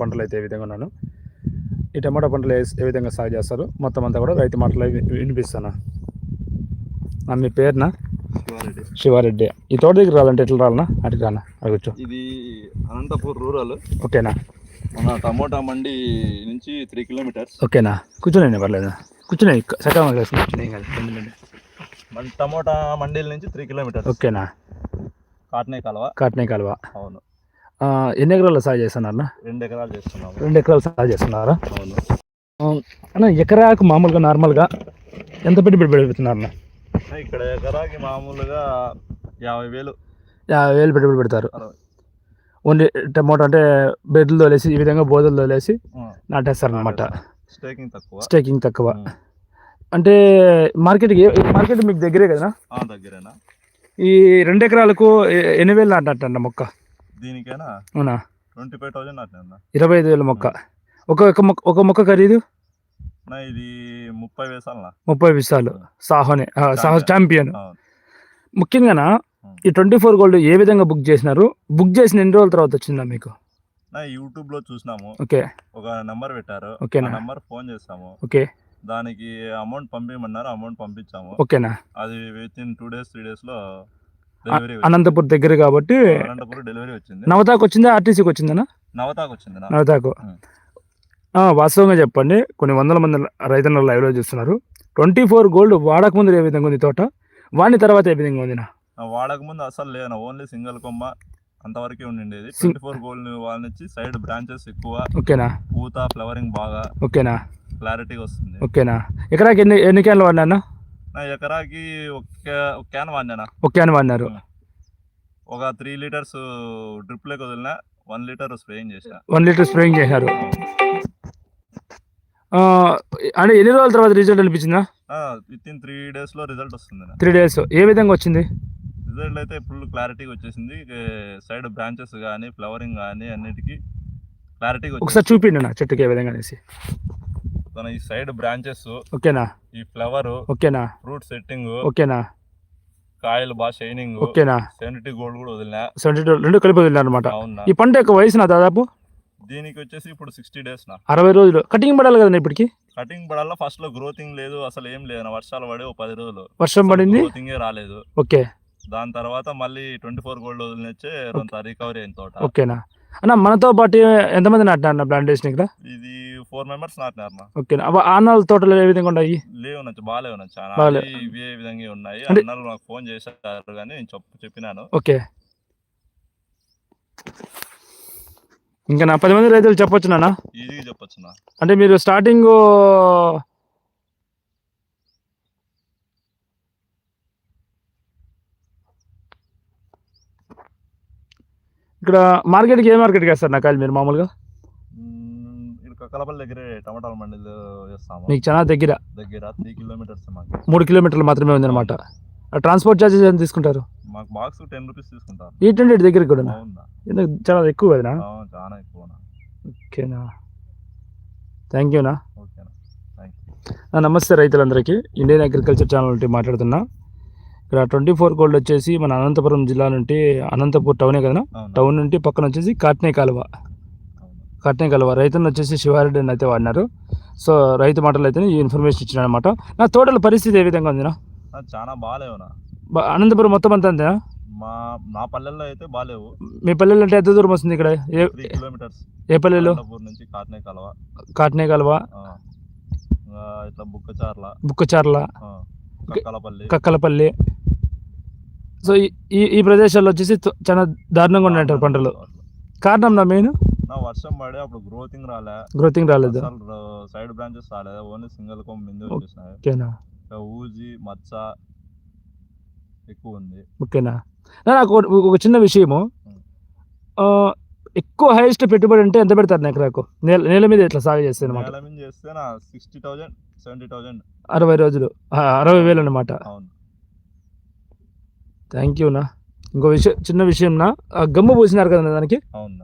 పంటలు అయితే ఏ విధంగా ఉన్నాను ఈ టమాటా పంటలు ఏ విధంగా సాగు చేస్తారు మొత్తం అంతా కూడా రైతు మాటలు వినిపిస్తాను. మీ పేరునా? శివారెడ్డి. శివారెడ్డి. ఈ తోట దగ్గర రావాలంటే ఎట్లా రావాలన్నా అటు రానా? అడగచ్చు. ఇది అనంతపూర్ రూరల్. ఓకేనా? మన టమోటా మండి నుంచి త్రీ కిలోమీటర్స్. ఓకేనా? కూర్చోనండి పర్లేదు? కూర్చునే సకాలం కూర్చునే కాదు మన టమోటా మండీల నుంచి త్రీ కిలోమీటర్స్. ఓకేనా? కాటనే కలవ. కాటనే కాలువ. అవును. ఎన్ని ఎకరాలు సాగు చేస్తున్నారన్నా? రెండు ఎకరాలు చేస్తున్నాము. రెండు ఎకరాలు సాగు చేస్తున్నారా? అవును. అన్న ఎకరాకు మామూలుగా నార్మల్గా ఎంత పెట్టుబడి పెడుతున్నారన్న? ఇక్కడ ఎకరాకి మామూలుగా యాభై వేలు. యాభై వేలు పెట్టుబడి పెడతారు. ఓన్లీ టమోటా అంటే బెడ్లు తోలేసి ఈ విధంగా బోధలు తోలేసి నాటేస్తారనమాట స్టేకింగ్ తక్కువ. స్టేకింగ్ తక్కువ. అంటే మార్కెట్కి మార్కెట్ మీకు దగ్గరే కదా దగ్గరేనా? ఈ రెండు ఎకరాలకు ఎన్ని వేలు నాటంట మొక్క? దీనికైనా అవునా? ట్వంటీ ఫైవ్ థౌజండ్ అట్లా ఇరవై ఐదు వేల మొక్క. ఒక ఒక మొక్క ఒక మొక్క ఖరీదు? నా ఇది ముప్పై వేసాలనా ముప్పై విసాలు సాహోనే సాహో ఛాంపియన్. ముఖ్యంగా. ఈ ట్వంటీ ఫోర్ గోల్డ్ ఏ విధంగా బుక్ చేసినారు? బుక్ చేసిన ఎన్ని రోజుల తర్వాత వచ్చిందా మీకు? నా యూట్యూబ్లో చూసినాము. ఓకే. ఒక నెంబర్ పెట్టారు. ఆ ఓకేనా నెంబర్ ఫోన్ చేస్తాము ఓకే. దానికి అమౌంట్ పంపించమన్నారు. అమౌంట్ పంపించాము. ఓకేనా? అది within two days three డేస్లో అనంతపూర్ దగ్గర కాబట్టి అనంతపురం డెలివరీ వచ్చింది. నవతాకు వచ్చిందా? ఆర్టీసీకి వచ్చిందనా? నవతాకు వచ్చింది నవతాకు. వాస్తవంగా చెప్పండి కొన్ని వందల మంది రైతులు లైవ్లో చూస్తున్నారు. ట్వంటీ ఫోర్ గోల్డ్ వాడక ముందు ఏ విధంగా ఉంది తోట? వాడిన తర్వాత ఏ విధంగా ఉంది వాడక ముందు అసలు లేను ఓన్లీ సింగిల్ కొమ్మ అంతవరకే ఉండిండేది. ట్వంటీ ఫోర్ గోల్డ్ వాళ్ళనిచ్చి సైడ్ బ్రాంచెస్ ఎక్కువ ఓకేనా? పూత ఫ్లవరింగ్ బాగా ఓకేనా? క్లారిటీ వస్తుంది. ఓకేనా? ఎకరాకి ఎన్ని ఎన్ని క్యాన్లు వాడినా నా ఎకరాకి ఒక క్యాన్ వాడినా. ఒక క్యాన్ వాడినారు. ఒక త్రీ లీటర్స్ డ్రిప్ లేక వదిలిన వన్ లీటర్ స్ప్రేయింగ్ చేసా వన్ లీటర్ స్ప్రేయింగ్ చేశారు. అంటే ఎన్ని రోజుల తర్వాత రిజల్ట్ అనిపించిందా? విత్ ఇన్ త్రీ డేస్లో రిజల్ట్ వస్తుంది త్రీ డేస్. ఏ విధంగా వచ్చింది? రిజల్ట్ అయితే ఫుల్ క్లారిటీగా వచ్చేసింది. సైడ్ బ్రాంచెస్ కానీ ఫ్లవరింగ్ కానీ అన్నిటికీ క్లారిటీగా ఒకసారి చూపిండి నా చెట్టుకి ఏ విధంగా అనేసి. తన ఈ సైడ్ బ్రాంచెస్ ఓకేనా? ఈ ఫ్లవర్ ఓకేనా? ఫ్రూట్ సెట్టింగ్ ఓకేనా? కాయలు బాగా షైనింగ్ ఓకేనా? సెవెంటీ గోల్డ్ కూడా వదిలినా. సెవెంటీ రెండు కలిపి వదిలినారు అనమాట ఈ పంట యొక్క వయసు నా దాదాపు? దీనికి వచ్చేసి ఇప్పుడు సిక్స్టీ డేస్ నా. అరవై రోజులు. కటింగ్ పడాలి కదా ఇప్పటికి? కటింగ్ పడాల? ఫస్ట్లో గ్రోతింగ్ లేదు అసలు ఏం లేదు. వర్షాలు పడి ఒక పది రోజులు. వర్షం పడింది? గ్రోతింగ్ రాలేదు. ఓకే. దాని తర్వాత మళ్ళీ ట్వంటీ ఫోర్ గోల్డ్ వదిలినచ్చే రికవరీ అయిన తోట. ఓకేనా? అన్న మనతో పాటు ఎంతమంది నాటినారు ప్లాంటేషన్ ఇక్కడ? ఇది ఫోర్ మెంబర్స్ నాటినారు అవ ఆనాల తోటలు ఏ విధంగా ఉన్నాయి? లేవు నచ్చు బాగాలేవు నచ్చు. అవి ఇవే విధంగా ఉన్నాయి? అన్నారు నాకు ఫోన్ చేశారు కానీ నేను చెప్పు చెప్పినాను. ఓకే. ఇంకా నా పది మంది రైతులు చెప్పొచ్చు నాన్న? ఈజీగా చెప్పొచ్చు అంటే మీరు స్టార్టింగ్ ఇక్కడ మార్కెట్కి ఏ మార్కెట్కి వేస్తారు నా కాయలు మీరు మామూలుగా? కలపల దగ్గరే టమాటాల మండీలు చేస్తాము. మీకు చాలా దగ్గర. దగ్గర త్రీ కిలోమీటర్స్ మాకు. మూడు కిలోమీటర్లు మాత్రమే ఉందన్నమాట. ట్రాన్స్పోర్ట్ ఛార్జెస్ ఎంత తీసుకుంటారు? మాకు బాక్స్ టెన్ రూపీస్ తీసుకుంటారు. ఎయిట్ హండ్రెడ్ దగ్గరికి కూడా చాలా ఎక్కువ కదనా? చాలా ఎక్కువనా? ఓకేనా. థ్యాంక్ యూనా ఓకేనా. నమస్తే రైతులందరికీ. ఇండియన్ అగ్రికల్చర్ ఛానల్ నుండి మాట్లాడుతున్నా. ఇక్కడ ట్వంటీ ఫోర్ గోల్డ్ వచ్చేసి మన అనంతపురం జిల్లా నుండి అనంతపూర్ టౌనే కదా టౌన్ నుండి పక్కన వచ్చేసి కాట్నే కాలువ. కాట్నే కాలువ. రైతుని వచ్చేసి శివారెడ్డి అని అయితే వాడినారు. సో రైతు మాటలు అయితే ఈ ఇన్ఫర్మేషన్ ఇచ్చిన అనమాట నా తోటల పరిస్థితి ఏ విధంగా ఉందినా చాలా బాగాలేవునా అనంతపురం మొత్తం అంతా అంతేనా? మా నా పల్లెల్లో అయితే బాగాలేవు. మీ పల్లెలు అంటే ఎంత దూరం వస్తుంది ఇక్కడ? ఏ కిలోమీటర్స్. ఏ పల్లెలు? నుంచి కాటనే కలవ. కాట్నే కాలువ. ఆ. ఇంకా ఇట్లా బుక్కచార్ల. కక్కలపల్లి. కక్కలపల్లి. సో ఈ- ఈ ప్రదేశాల్లో వచ్చేసి చాలా దారుణంగా ఉన్నాయంటారు పంటలు. కారణం నా మెయిన్? వర్షం పడి అప్పుడు గ్రోతింగ్ రాలే. గ్రోతింగ్ రాలేదు? సైడ్ బ్రాంచెస్ రాలేదు? ఓన్లీ సింగిల్ కొమ్మ మింది వచ్చేసినాయి. ఓకేనా? ఊజి మచ్చ ఎక్కువ ఉంది. ఓకేనా? నాకు ఒక- చిన్న విషయము. ఎక్కువ హైయెస్ట్ పెట్టుబడి అంటే ఎంత పెడతారు నా ఎకరాకు నేల నేల మీద ఎట్లా సాగు చేస్తే అనమాట నేల మీద చేస్తే నా సిక్స్టీ థౌజండ్ సెవెంటీ థౌజండ్ అరవై రోజులు. అరవై వేలు అనమాట అవును. థ్యాంక్ యూనా ఇంకో విషయం చిన్న విషయం నా గమ్ము పూసినారు కదా దానికి?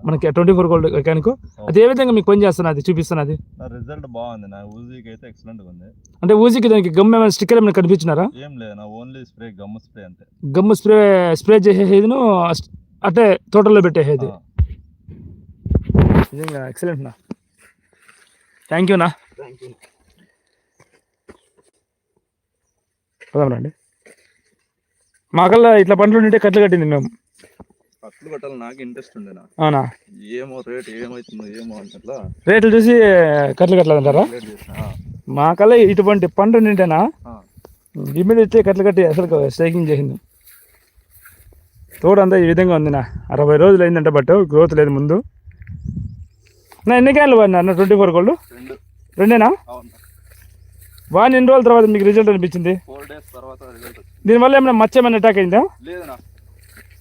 మనకి ట్వంటీ ఫోర్ గోల్డ్ మెకానిక్. అది ఏ విధంగా మీకు పని చేస్తున్నది? చూపిస్తున్నది. నా రిజల్ట్ బాగుంది. నా ఊజీకి అయితే ఎక్సలెంట్ ఉంది అంటే ఊజికి దానికి గమ్ ఏమైనా స్టిక్కర్ ఏమైనా కనిపించినారా? ఏం లేదు. నా ఓన్లీ స్ప్రే గమ్ స్ప్రే అంతే. గమ్ము స్ప్రే స్ప్రే చేసేదిను అంటే తోటలో పెట్టేసేది. నిజంగా ఎక్సలెంట్ నా. థ్యాంక్ యూ నా. థ్యాంక్ యూ రండి. మాకల్లా ఇట్లా పంటలు ఉంటే కట్లు కట్టింది మేము. కట్లు కట్టాలి నాకు ఇంట్రెస్ట్ ఉండేనా అవునా? ఏమో రేట్ ఏమవుతుందో ఏమో అట్లా రేట్లు చూసి కట్లు కట్టలేదంటారా చేసిన మాకల్లా ఇటువంటి పంట నింటేనా ఇమ్మీడియట్ కట్లు కట్టి అసలు స్ట్రైకింగ్ చేసింది. తోడంతా ఈ విధంగా ఉంది నా అరవై రోజులు అయిందంట బట్ గ్రోత్ లేదు ముందు. నా ఎన్ని క్యాన్లు పడినా ట్వంటీ ఫోర్ గోల్డ్ రెండు. రెండేనా? వాడిని ఎన్ని రోజుల తర్వాత మీకు రిజల్ట్ అనిపించింది? దీనివల్ల ఏమైనా మచ్చ ఏమైనా అటాక్ అయిందా?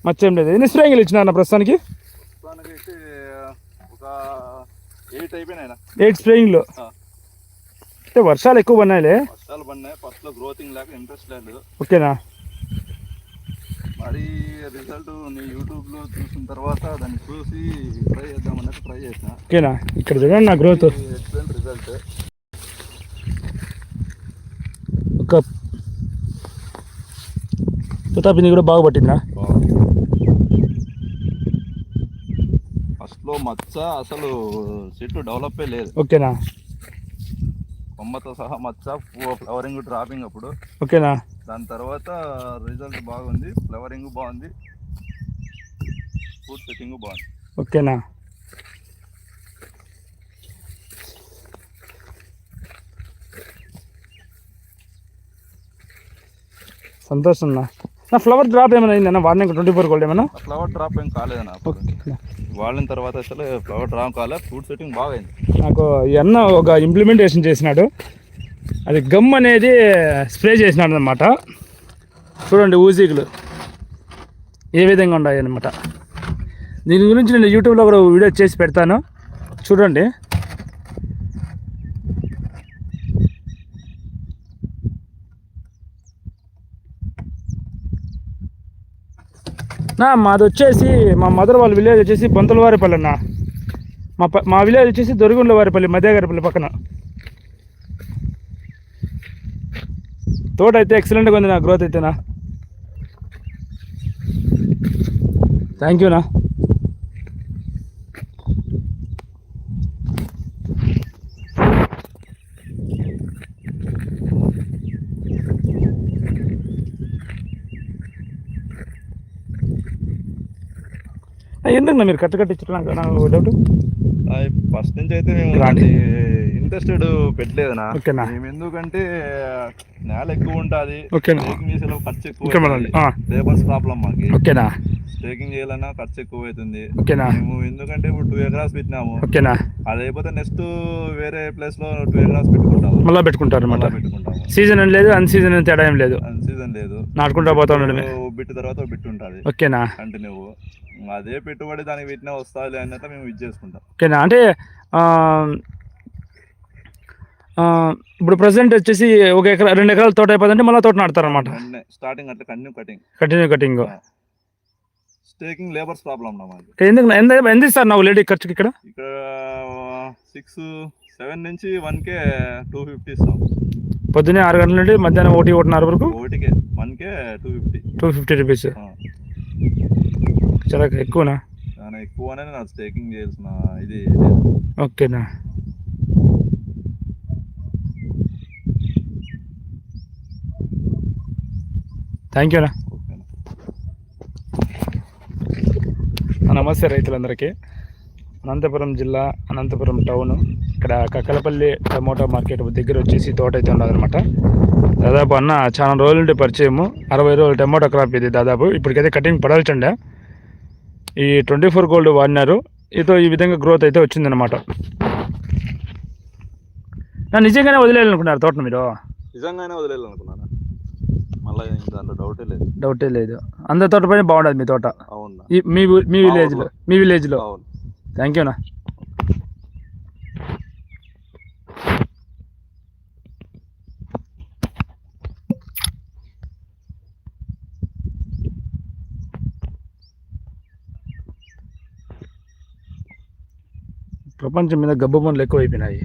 మచ్చ ఏం లేదు. ఎన్ని స్ప్రేయింగ్లు ఇచ్చినా ప్రస్తుతానికి? ఎయిట్ స్ప్రేయింగ్లు. అంటే వర్షాలు ఎక్కువ పడినాయిలే. వర్షాలు పడినాయి. ఫస్ట్లో గ్రోతింగ్ లేక ఇంట్రెస్ట్ లేదు. ఓకేనా? మరి రిజల్ట్ నీ యూట్యూబ్లో చూసిన తర్వాత దాన్ని చూసి ట్రై ట్రై చేసిన. ఓకేనా? ఇక్కడ చూడండి నా గ్రోత్ ఎక్సలెంట్ రిజల్ట్ ఒక తుతాపిని కూడా బాగా పట్టిందా ఫస్ట్లో మచ్చ అసలు చెట్టు డెవలప్ లేదు. ఓకేనా కొమ్మతో సహా మచ్చ ఫ్లవరింగ్ డ్రాపింగ్ అప్పుడు. ఓకేనా దాని తర్వాత రిజల్ట్ బాగుంది ఫ్లవరింగ్ బాగుంది. ఫుడ్ సెట్టింగ్ బాగుంది. ఓకేనా సంతోషం నా నా ఫ్లవర్ డ్రాప్ ఏమైనా అయిందన్న వాడినాక ట్వంటీ ఫోర్ గోల్డ్ ఏమైనా? ఫ్లవర్ డ్రాప్ ఏం కాలేదన్న వాడిన తర్వాత అసలు ఫ్లవర్ డ్రాప్ కాలే ఫుడ్ సెట్టింగ్ బాగైంది నాకు ఈ అన్న ఒక ఇంప్లిమెంటేషన్ చేసినాడు. అది గమ్ అనేది స్ప్రే చేసినాడు అనమాట చూడండి ఊజీకులు ఏ విధంగా ఉన్నాయి అనమాట దీని గురించి నేను యూట్యూబ్లో కూడా వీడియో చేసి పెడతాను. చూడండి. నా మాది వచ్చేసి మా మదర్ వాళ్ళ విలేజ్ వచ్చేసి బొంతలవారిపల్లి అన్న. మా ప- మా విలేజ్ వచ్చేసి దొరిగుండవారిపల్లి మధ్యగారిపల్లి పక్కన. తోట అయితే ఎక్సలెంట్గా ఉంది నా గ్రోత్ అయితేనా. థ్యాంక్ యూనా ఎందుకు నా మీరు కట్ట కట్టించడం నాకు డౌట్ ఫస్ట్ నుంచి అయితే మేము. ఇంట్రెస్టెడ్ పెట్టలేదనా ఓకేనా. మేము ఎందుకంటే నేల ఎక్కువ ఉంటుంది. ఓకేనా చేసేలో ఖర్చు ఎక్కువ లేబర్స్ ప్రాబ్లం మాకి. ఓకేనా స్టేకింగ్ చేయాలన్నా ఖర్చు ఎక్కువ అవుతుంది. ఓకేనా మేము ఎందుకంటే ఇప్పుడు టూ ఎకరాస్ పెట్టినాము. ఓకేనా అది అయిపోతే నెక్స్ట్ వేరే ప్లేస్లో టూ ఎకరాస్ పెట్టుకుంటాము. మళ్ళీ పెట్టుకుంటారు మళ్ళా పెట్టుకుంటాము. సీజన్ అని లేదు అన్ సీజన్ అని తేడా ఏం లేదు. సీజన్ లేదు. నాటుకుంటా పోతా ఉండడమే. ఓ బిట్ తర్వాత బిట్ ఉంటుంది. ఓకేనా కంటిన్యూ అదే పెట్టుబడి దానికి పెట్టినా వస్తుంది అన్నట్టు మేము ఇది చేసుకుంటాం. ఓకేనా? అంటే ఇప్పుడు ప్రజెంట్ వచ్చేసి ఒక ఎకరా రెండు ఎకరాల తోట అయిపోతుంటే మళ్ళీ తోట నాటుతారనమాట వెంటనే స్టార్టింగ్ అట్లా continue cutting. Continue cutting staking labours problem ఎందుకు ఎంత ఎంత ఇస్తారు నాకు లేడీ ఖర్చుకి ఇక్కడ? ఇక్కడ సిక్స్ సెవెన్ నుంచి వన్ కే టూ ఫిఫ్టీ ఇస్తాం. పొద్దున్నే ఆరు గంటల నుండి మధ్యాహ్నం ఒకటి ఒకటిన్నర వరకు? ఒకటికే one K two fifty two fifty rupees చాలా ఎక్కువనా? చాలా ఎక్కువనే నాకు స్టేకింగ్ చేయాల్సిన ఇది ఓకేనా? థ్యాంక్ యూనా ఓకేనా. నమస్తే రైతులందరికీ. అనంతపురం జిల్లా అనంతపురం టౌన్. ఇక్కడ కక్కలపల్లి టమోటా మార్కెట్ దగ్గర వచ్చేసి తోట అయితే ఉన్నదనమాట దాదాపు అన్న చాలా రోజుల నుండి పరిచయము. అరవై రోజులు టమోటా క్రాప్ ఇది దాదాపు. ఇప్పటికైతే కటింగ్ పడాల్చండే. ఈ ట్వంటీ ఫోర్ గోల్డ్ వాడినారు. ఇదో ఈ విధంగా గ్రోత్ అయితే వచ్చిందనమాట నా నిజంగానే వదిలేయాలనుకున్నారు తోటను మీరు? నిజంగానే వదిలేయాలనుకున్నాను మళ్ళీ దాంట్లో డౌటే లేదు. డౌటే లేదు. అందరి తోట పైన బాగుండదు మీ తోట. అవునా? మీ మీ విలేజ్లో మీ విలేజ్లో. అవును. థ్యాంక్ యూనా ప్రపంచం మీద గబ్బు పనులు ఎక్కువైపోయినాయి.